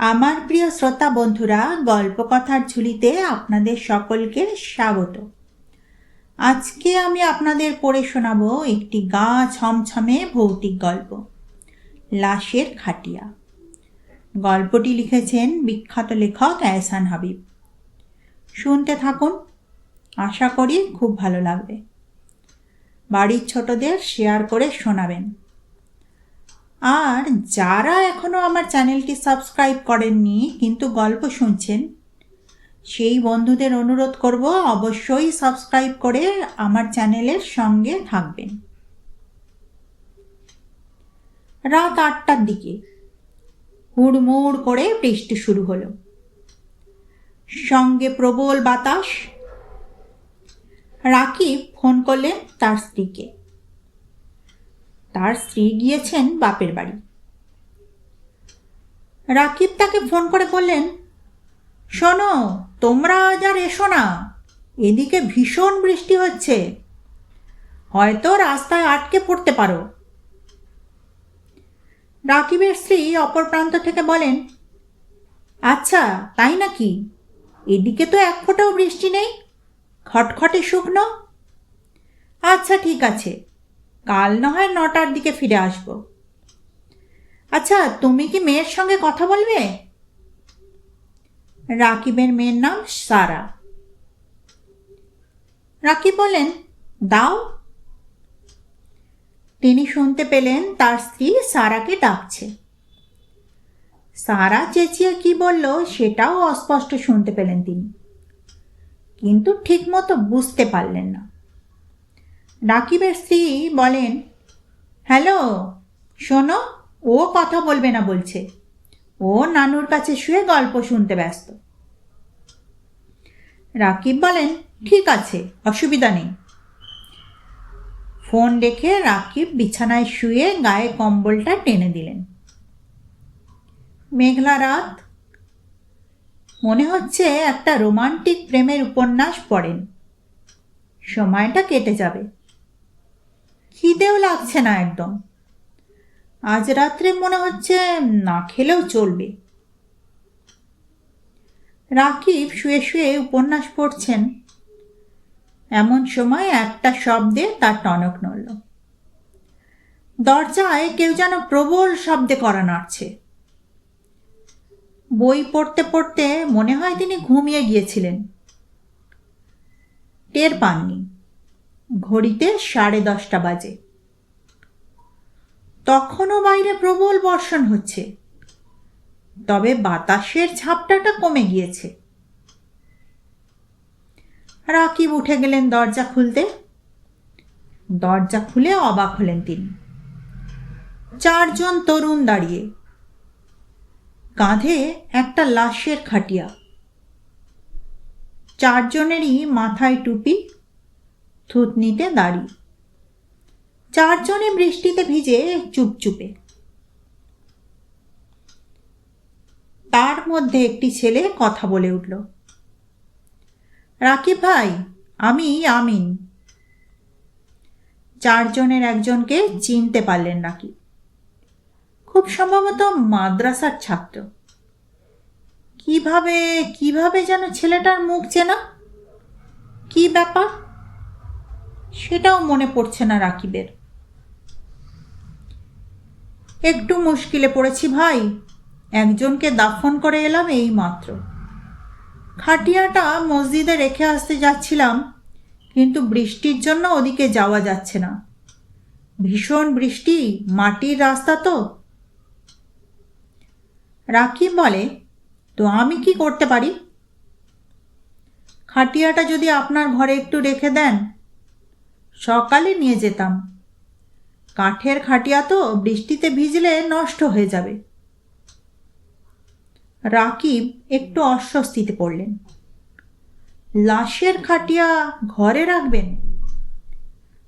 আমার প্রিয় শ্রোতা বন্ধুরা, গল্পকথার ঝুলিতে আপনাদের সকলকে স্বাগত। আজকে আমি আপনাদের পড়ে শোনাব একটি গা ছমছমে ভৌতিক গল্প, লাশের খাটিয়া। গল্পটি লিখেছেন বিখ্যাত লেখক এহসান হাবিব। শুনতে থাকুন, আশা করি খুব ভালো লাগবে। বাড়ির ছোটদের শেয়ার করে শোনাবেন। আর যারা এখনও আমার চ্যানেলটি সাবস্ক্রাইব করেননি, কিন্তু গল্প শুনছেন, সেই বন্ধুদের অনুরোধ করব অবশ্যই সাবস্ক্রাইব করে আমার চ্যানেলের সঙ্গে থাকবেন। রাত আটটার দিকে হুড়মুড় করে বৃষ্টি শুরু হলো। সঙ্গে প্রবল বাতাস। রাকিব ফোন করলেন তার স্ত্রীকে। তার স্ত্রী গিয়েছেন বাপের বাড়ি। রাকিব তাকে ফোন করে বললেন, শোনো, তোমরা আজ আর এসো না। এদিকে ভীষণ বৃষ্টি হচ্ছে। হয়তো রাস্তায় আটকে পড়তে পারো। রাকিবের স্ত্রী অপর প্রান্ত থেকে বলেন আচ্ছা তাই নাকি? এদিকে তো এক ফোঁটাও বৃষ্টি নেই। খটখটে শুকনো? আচ্ছা ঠিক আছে। কাল না হয় নটার দিকে ফিরে আসব। আচ্ছা তুমি কি মেয়ের সঙ্গে কথা বলবে? রাকিবের মেয়ের নাম সারা। রাকিব বলেন দাও। তিনি শুনতে পেলেন তার স্ত্রী সারাকে ডাকছে। সারা চেঁচিয়ে কি বলল সেটাও অস্পষ্ট শুনতে পেলেন তিনি। কিন্তু ঠিকমতো বুঝতে পারলেন না। রাকিবের স্ত্রী বলেন, হ্যালো, শোনো, ও কথা বলবে না, বলছে। ও নানুর কাছে শুয়ে গল্প শুনতে ব্যস্ত। রাকিব বলেন, ঠিক আছে, অসুবিধা নেই। ফোন রেখে রাকিব বিছানায় শুয়ে গায়ে কম্বলটা টেনে দিলেন। মেঘলা রাত। মনে হচ্ছে একটা রোমান্টিক প্রেমের উপন্যাস পড়েন। সময়টা কেটে যাবে। খিদেও লাগছে না একদম। আজ রাত্রে মনে হচ্ছে না খেলেও চলবে। রাকিব শুয়ে শুয়ে উপন্যাস পড়ছেন। এমন সময় একটা শব্দে তার টনক নড়ল। দরজায় কেউ যেন প্রবল শব্দে করা নাড়ছে। বই পড়তে পড়তে মনে হয় তিনি ঘুমিয়ে গিয়েছিলেন। টের পাননি। ঘড়িতে সাড়ে দশটা বাজে। তখনও বাইরে প্রবল বর্ষণ হচ্ছে। তবে বাতাসের ঝাপটাটা কমে গিয়েছে। রাকিব উঠে গেলেন দরজা খুলতে। দরজা খুলে অবাক হলেন তিনি। চারজন তরুণ দাঁড়িয়ে। কাঁধে একটা লাশের খাটিয়া। চারজনেরই মাথায় টুপি থুতনিতে দাড়ি। চারজনে বৃষ্টিতে ভিজে চুপচুপে। তার মধ্যে একটি ছেলে কথা বলে উঠল, রাকিব ভাই, আমি আমিন। চারজনের একজনকে চিনতে পারলেন রাকিব। খুব সম্ভবত মাদ্রাসার ছাত্র। কীভাবে কীভাবে যেন ছেলেটার মুখ চেনা? কি ব্যাপার? সেটাও মনে পড়ছে না রাকিবের। একটু মুশকিলে পড়েছি ভাই। একজনকে দাফন করে এলাম এই মাত্র খাটিয়াটা মসজিদে রেখে আসতে যাচ্ছিলাম, কিন্তু বৃষ্টির জন্য ওদিকে যাওয়া যাচ্ছে না। ভীষণ বৃষ্টি, মাটির রাস্তা তো। রাকিব বলে, তো আমি কি করতে পারি? খাটিয়াটা যদি আপনার ঘরে একটু রেখে দেন সকালে নিয়ে যেতাম। কাঠের খাটিয়া তো বৃষ্টিতে ভিজলে নষ্ট হয়ে যাবে। রাকিব একটু অস্বস্তিতে পড়লেন। লাশের খাটিয়া ঘরে রাখবেন?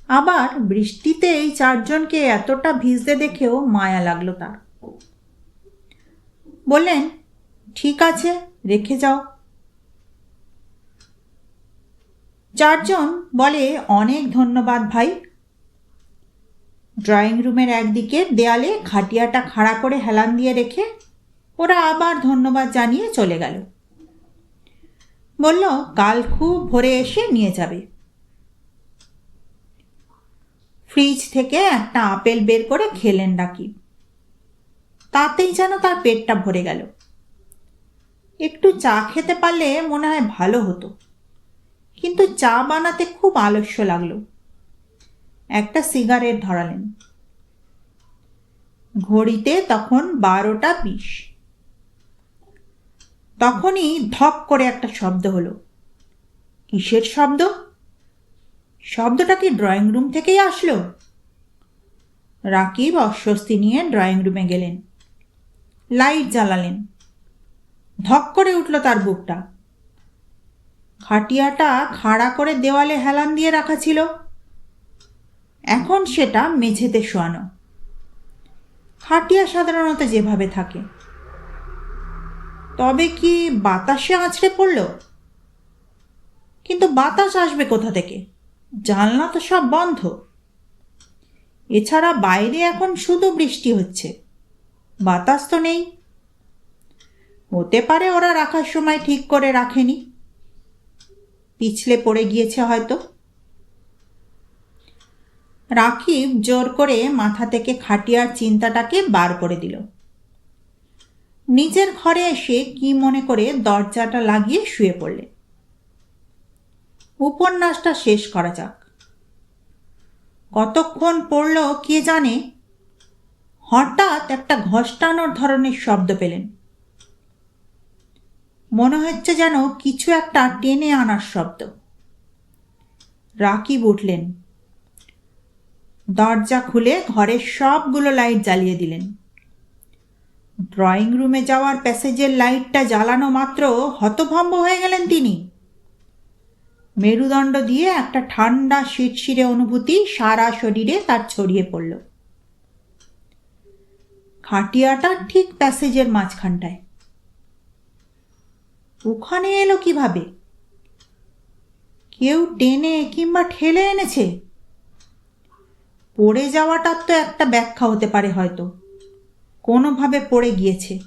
আবার বৃষ্টিতে এই চারজনকে এতটা ভিজতে দেখেও মায়া লাগল তার। বললেন, ঠিক আছে, রেখে যাও। চারজন বলে, অনেক ধন্যবাদ ভাই। ড্রয়িং রুমের একদিকে দেয়ালে খাটিয়াটা খাড়া করে হেলান দিয়ে রেখে ওরা আবার ধন্যবাদ জানিয়ে চলে গেল। বলল, কাল খুব ভোরে এসে নিয়ে যাবে। ফ্রিজ থেকে একটা আপেল বের করে খেলেন ডাকি তাতেই যেন তার পেটটা ভরে গেল। একটু চা খেতে পারলে মনে হয় ভালো হতো। কিন্তু চা বানাতে খুব আলস্য লাগল। একটা সিগারেট ধরালেন। ঘড়িতে তখন বারোটা বিশ। তখনই ধপ করে একটা শব্দ হলো। কিসের শব্দ? শব্দটা কি ড্রয়িং রুম থেকেই আসলো? রাকিব অস্বস্তি নিয়ে ড্রয়িং রুমে গেলেন। লাইট জ্বালালেন। ধক করে উঠল তার বুকটা। খাটিয়াটা খাড়া করে দেওয়ালে হেলান দিয়ে রাখা ছিল। এখন সেটা মেঝেতে শোয়ানো। খাটিয়া সাধারণত যেভাবে থাকে। তবে কি বাতাসে আছড়ে পড়ল? কিন্তু বাতাস আসবে কোথা থেকে? জানলা তো সব বন্ধ। এছাড়া বাইরে এখন শুধু বৃষ্টি হচ্ছে। বাতাস তো নেই। হতে পারে ওরা রাখার সময় ঠিক করে রাখেনি। পিছলে পড়ে গিয়েছে হয়তো। রাকিব জোর করে মাথা থেকে খাটিয়ার চিন্তাটাকে বার করে দিল। নিজের ঘরে এসে কি মনে করে দরজাটা লাগিয়ে শুয়ে পড়লে। উপন্যাসটা শেষ করা যাক। কতক্ষণ পড়ল কে জানে? হঠাৎ একটা ঘষ্টানোর ধরনের শব্দ পেলেন। মনে হচ্ছে যেন কিছু একটা টেনে আনার শব্দ। রাকিব উঠলেন। দরজা খুলে ঘরের সবগুলো লাইট জ্বালিয়ে দিলেন। ড্রয়িং রুমে যাওয়ার প্যাসেজের লাইটটা জ্বালানো মাত্র হতভম্ব হয়ে গেলেন তিনি। মেরুদণ্ড দিয়ে একটা ঠান্ডা শিরশিরে অনুভূতি সারা শরীরে তার ছড়িয়ে পড়ল। খাটিয়াটা ঠিক প্যাসেজের মাঝখানটায়। ওখানে এলো কীভাবে? কেউ টেনে কিংবা ঠেলে এনেছে? পড়ে যাওয়াটার তো একটা ব্যাখ্যা হতে পারে হয়তো। কোনোভাবে পড়ে গিয়েছে।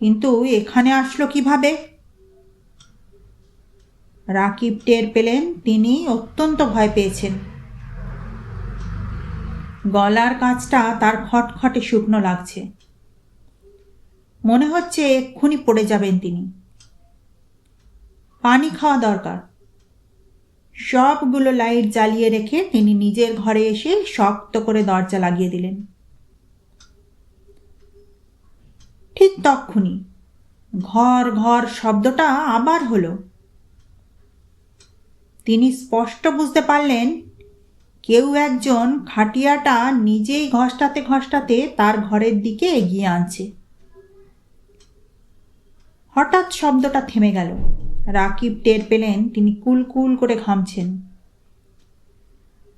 কিন্তু এখানে আসলো কীভাবে? রাকিব টের পেলেন, তিনি অত্যন্ত ভয় পেয়েছেন। গলার কাজটা তার খটখটে শুকনো লাগছে। মনে হচ্ছে এক্ষুনি পড়ে যাবেন তিনি। পানি খাওয়া দরকার। সবগুলো লাইট জ্বালিয়ে রেখে তিনি নিজের ঘরে এসে শক্ত করে দরজা লাগিয়ে দিলেন। ঠিক তক্ষুনি ঘর ঘর শব্দটা আবার হলো। তিনি স্পষ্ট বুঝতে পারলেন, কেউ একজন খাটিয়াটা নিজেই ঘষ্টাতে ঘষ্টাতে তার ঘরের দিকে এগিয়ে আনছে। হঠাৎ শব্দটা থেমে গেল। রাকিব টের পেলেন তিনি কুলকুল করে ঘামছেন।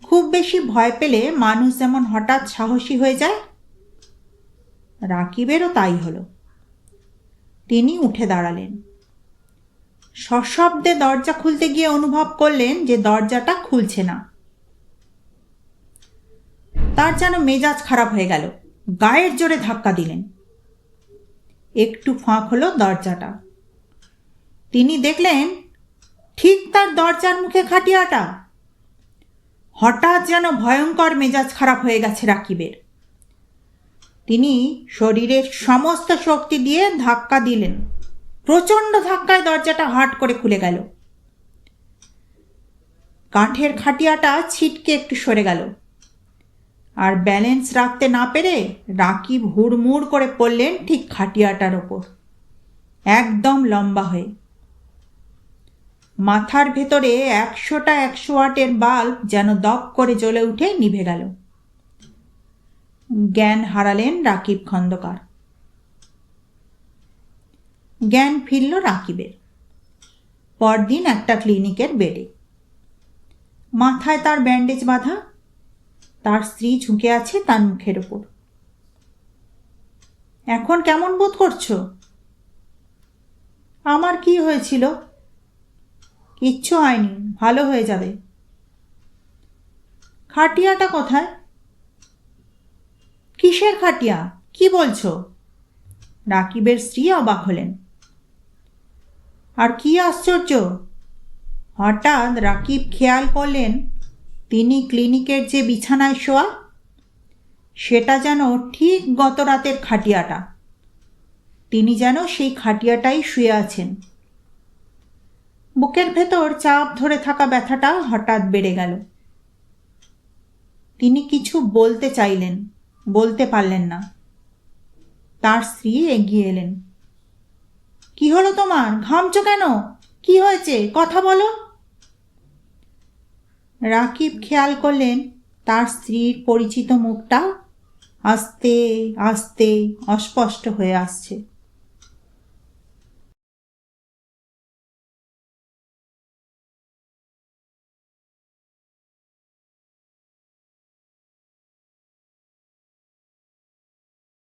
খুব বেশি ভয় পেলে মানুষ যেমন হঠাৎ সাহসী হয়ে যায়, রাকিবেরও তাই হলো। তিনি উঠে দাঁড়ালেন। সশব্দে দরজা খুলতে গিয়ে অনুভব করলেন যে দরজাটা খুলছে না। তার যেন মেজাজ খারাপ হয়ে গেল, গায়ের জোরে ধাক্কা দিলেন। একটু ফাঁক হলো দরজাটা। তিনি দেখলেন, ঠিক তার দরজার মুখে খাটিয়াটা। হঠাৎ যেন ভয়ঙ্কর মেজাজ খারাপ হয়ে গেছে রাকিবের। তিনি শরীরের সমস্ত শক্তি দিয়ে ধাক্কা দিলেন। প্রচণ্ড ধাক্কায় দরজাটা হাট করে খুলে গেল। কাঠের খাটিয়াটা ছিটকে একটু সরে গেল। আর ব্যালেন্স রাখতে না পেরে রাকিব হুড়মুড় করে পড়লেন ঠিক খাটিয়াটার ওপর। একদম লম্বা হয়ে। মাথার ভেতরে একশোটা একশো ওয়াটের বাল্ব যেন দপ করে জ্বলে উঠে নিভে গেল। জ্ঞান হারালেন রাকিব খন্দকার। জ্ঞান ফিরল রাকিবের। পরদিন একটা ক্লিনিকের বেডে। মাথায় তার ব্যান্ডেজ বাঁধা, তার স্ত্রী ঝুঁকে আছে তার মুখের ওপর। এখন কেমন বোধ করছ? আমার কি হয়েছিল? কিচ্ছু হয়নি, ভালো হয়ে যাবে। খাটিয়াটা কোথায়? কিসের খাটিয়া? কি বলছো? রাকিবের স্ত্রী অবাক হলেন। আর কি আশ্চর্য! হঠাৎ রাকিব খেয়াল করলেন, তিনি ক্লিনিকের যে বিছানায় শোয়া, সেটা যেন ঠিক গত রাতের খাটিয়াটা। তিনি যেন সেই খাটিয়াটাই শুয়ে আছেন। বুকের ভেতর চাপ ধরে থাকা ব্যথাটা হঠাৎ বেড়ে গেল। তিনি কিছু বলতে চাইলেন, বলতে পারলেন না। তার স্ত্রী এগিয়ে এলেন। কি হলো তোমার? ঘামছো কেন? কি হয়েছে? কথা বলো। রাকিব খেয়াল করলেন, তার স্ত্রীর পরিচিত মুখটা আস্তে আস্তে অস্পষ্ট হয়ে আসছে।